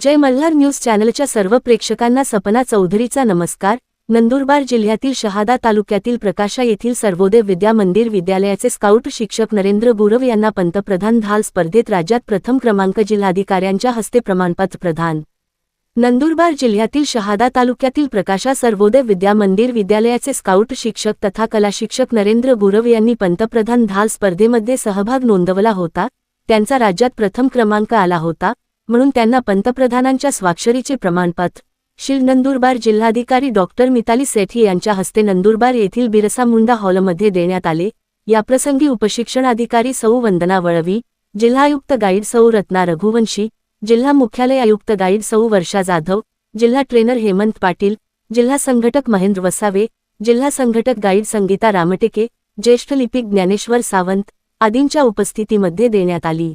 जय Malhar news चॅनलच्या सर्व प्रेक्षकांना सपना चौधरीचा नमस्कार. नंदुरबार जिल्ह्यातील शहादा तालुक्यातील प्रकाशा येथील सर्वोदय विद्या मंदिर विद्यालयाचे स्काउट शिक्षक नरेंद्र गुरव यांना पंतप्रधान धाल स्पर्धेत राज्यात प्रथम क्रमांक जिल्हाधिकाऱ्यांच्या हस्ते प्रमाणपत्र प्रदान. नंदुरबार जिल्ह्यातील शहादा तालुक्यातील प्रकाशा सर्वोदय विद्या मंदिर विद्यालयाचे स्काउट शिक्षक तथा कला शिक्षक नरेंद्र गुरव यांनी पंतप्रधान धाल स्पर्धेमध्ये सहभाग नोंदवला होता. त्यांचा राज्यात प्रथम क्रमांक आला होता. म्हणून त्यांना पंतप्रधानांच्या स्वाक्षरीचे प्रमाणपत्र शिल नंदुरबार जिल्हाधिकारी डॉक्टर मिताली सेठी यांच्या हस्ते नंदुरबार येथील बिरसा मुंडा हॉलमध्ये देण्यात आले. याप्रसंगी उपशिक्षणाधिकारी सौ वंदना वळवी जिल्हायुक्त गाईड सौ रत्ना रघुवंशी जिल्हा मुख्यालय आयुक्त गाईड सौ वर्षा जाधव जिल्हा ट्रेनर हेमंत पाटील जिल्हा संघटक महेंद्र वसावे जिल्हा संघटक गाईड संगीता रामटेके ज्येष्ठ लिपिक ज्ञानेश्वर सावंत आदींच्या उपस्थितीमध्ये देण्यात आली.